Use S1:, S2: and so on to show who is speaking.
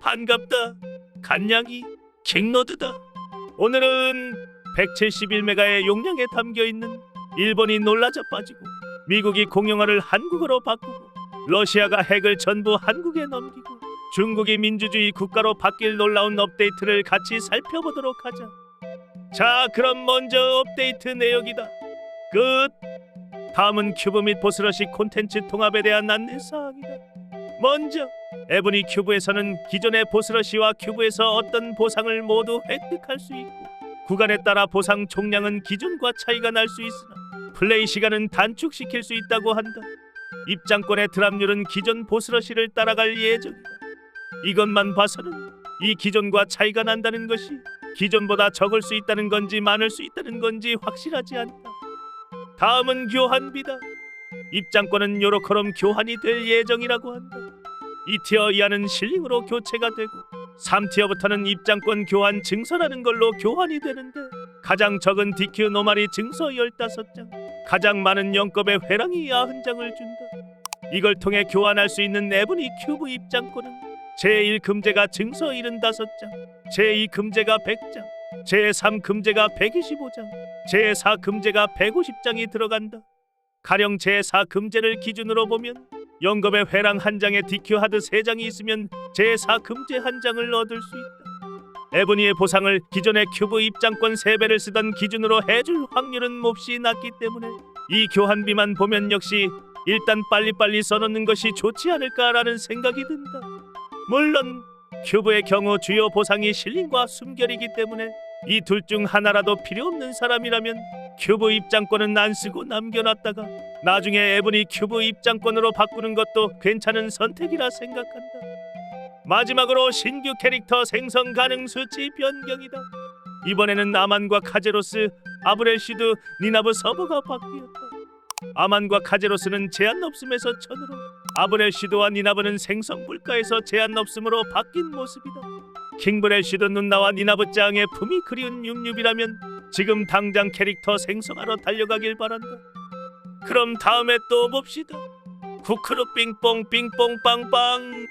S1: 반갑다. 간냥이 킹로드다. 오늘은 171메가의 용량에 담겨 있는 일본이 놀라자 빠지고 미국이 공용어를 한국어로 바꾸고 러시아가 핵을 전부 한국에 넘기고 중국이 민주주의 국가로 바뀔 놀라운 업데이트를 같이 살펴보도록 하자. 자, 그럼 먼저 업데이트 내역이다. 끝. 다음은 큐브 및 보스러시 콘텐츠 통합에 대한 안내 사항이다. 먼저 에브니 큐브에서는 기존의 보스러시와 큐브에서 어떤 보상을 모두 획득할 수 있고 구간에 따라 보상 총량은 기존과 차이가 날 수 있으나 플레이 시간은 단축시킬 수 있다고 한다. 입장권의 드랍률은 기존 보스러시를 따라갈 예정이다. 이것만 봐서는 이 기존과 차이가 난다는 것이 기존보다 적을 수 있다는 건지 많을 수 있다는 건지 확실하지 않다. 다음은 교환비다. 입장권은 요렇게럼 교환이 될 예정이라고 한다. 2티어 이하는 실링으로 교체가 되고 3티어부터는 입장권 교환 증서라는 걸로 교환이 되는데 가장 적은 DQ 노말이 증서 15장, 가장 많은 영급의 회랑이 90장을 준다. 이걸 통해 교환할 수 있는 에브니 큐브 입장권은 제1 금제가 증서 75장, 제2 금제가 100장, 제3 금제가 125장, 제4 금제가 150장이 들어간다. 가령 제4 금제를 기준으로 보면 영겁의 회랑 한 장에 DQ 하드 세 장이 있으면 제4 금제 한 장을 얻을 수 있다. 에브니의 보상을 기존의 큐브 입장권 3배를 쓰던 기준으로 해줄 확률은 몹시 낮기 때문에 이 교환비만 보면 역시 일단 빨리빨리 써놓는 것이 좋지 않을까라는 생각이 든다. 물론 큐브의 경우 주요 보상이 실링과 숨결이기 때문에 이 둘 중 하나라도 필요 없는 사람이라면 큐브 입장권은 안 쓰고 남겨놨다가 나중에 에브니 큐브 입장권으로 바꾸는 것도 괜찮은 선택이라 생각한다. 마지막으로 신규 캐릭터 생성 가능 수치 변경이다. 이번에는 아만과 카제로스, 아브렐시드, 니나브 서버가 바뀌었다. 아만과 카제로스는 제한 없음에서 천으로, 아브렐시드와 니나브는 생성 불가에서 제한 없음으로 바뀐 모습이다. 킹브렐시드 눈나와 니나브 짱의 품이 그리운 육육이라면 지금 당장 캐릭터 생성하러 달려가길 바란다. 그럼 다음에 또 봅시다. 쿠크루 빙뽕 빙뽕 빵빵